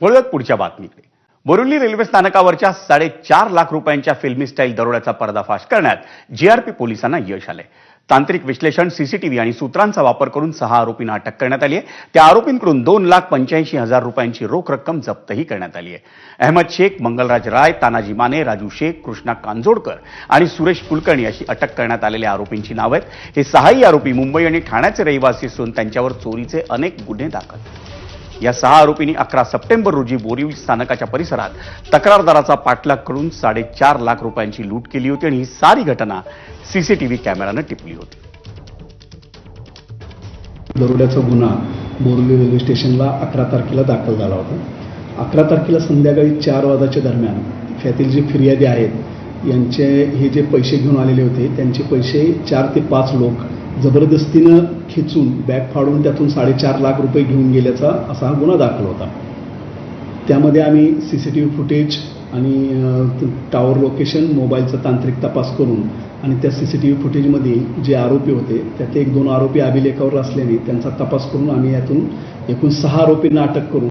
वळूयात पुढच्या बातमीकडे. बोरिवली रेल्वे स्थानकावरच्या साडेचार लाख रुपयांच्या फिल्मी स्टाईल दरोड्याचा पर्दाफाश करण्यात जीआरपी पोलिसांना यश आलंय. तांत्रिक विश्लेषण सीसीटीव्ही आणि सूत्रांचा वापर करून सहा आरोपींना अटक करण्यात आली आहे त्या आरोपींकडून दोन लाख पंच्याऐंशी हजार रुपयांची रोख रक्कम जप्तही करण्यात आली आहे अहमद शेख मंगलराज राय तानाजी माने राजू शेख कृष्णा कांजोडकर आणि सुरेश कुलकर्णी अशी अटक करण्यात आलेल्या आरोपींची नावं आहेत. हे सहाही आरोपी मुंबई आणि ठाण्याचे रहिवासी असून त्यांच्यावर चोरीचे अनेक गुन्हे दाखल या सहा आरोपींनी अकरा सप्टेंबर रोजी बोरिवली स्थानकाच्या परिसरात तक्रारदाराचा पाठलाग करून साडेचार लाख रुपयांची लूट केली होती आणि ही सारी घटना सीसीटीव्ही कॅमेऱ्यानं टिपली होती. दरोड्याचा गुन्हा बोरली रेल्वे स्टेशनला अकरा तारखेला दाखल झाला होता. अकरा तारखेला संध्याकाळी चार वाजाच्या दरम्यान यातील जे फिर्यादी आहेत यांचे हे जे पैसे घेऊन आलेले होते त्यांचे पैसे चार ते पाच लोक जबरदस्तीनं खेचून बॅग फाडून त्यातून साडेचार लाख रुपये घेऊन गेल्याचा असा हा गुन्हा दाखल होता. त्यामध्ये आम्ही C C T V footage आणि टावर लोकेशन मोबाईलचा तांत्रिक तपास करून आणि त्या सी सी टी व्ही फुटेजमध्ये जे आरोपी होते त्यात एक दोन आरोपी अभिलेखावर असल्याने त्यांचा तपास करून आम्ही यातून एकूण सहा आरोपींना अटक करून